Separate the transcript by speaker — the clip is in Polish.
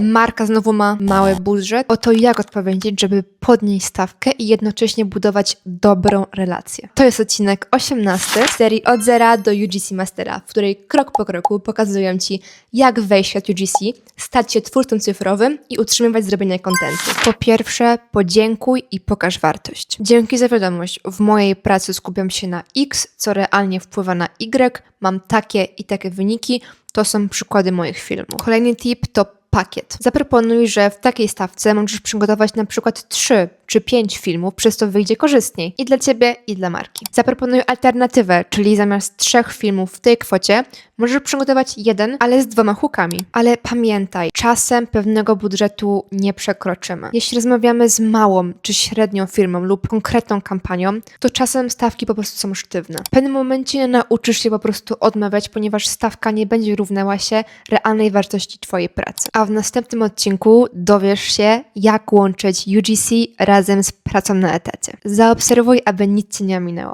Speaker 1: Marka znowu ma mały budżet. O to jak odpowiedzieć, żeby podnieść stawkę i jednocześnie budować dobrą relację. To jest odcinek 18 serii od zera do UGC Mastera, w której krok po kroku pokazuję Ci, jak wejść w świat UGC, stać się twórcą cyfrowym i utrzymywać zrobienie kontentu. Po pierwsze, podziękuj i pokaż wartość. Dzięki za wiadomość. W mojej pracy skupiam się na X, co realnie wpływa na Y. Mam takie i takie wyniki. To są przykłady moich filmów. Kolejny tip to pakiet. Zaproponuj, że w takiej stawce możesz przygotować na przykład 3 czy 5 filmów, przez to wyjdzie korzystniej i dla Ciebie, i dla marki. Zaproponuj alternatywę, czyli zamiast trzech filmów w tej kwocie, możesz przygotować jeden, ale z dwoma hookami. Ale pamiętaj, czasem pewnego budżetu nie przekroczymy. Jeśli rozmawiamy z małą czy średnią firmą lub konkretną kampanią, to czasem stawki po prostu są sztywne. W pewnym momencie nauczysz się po prostu odmawiać, ponieważ stawka nie będzie równała się realnej wartości Twojej pracy. A w następnym odcinku dowiesz się, jak łączyć UGC razem z pracą na etacie. Zaobserwuj, aby nic Cię nie ominęło.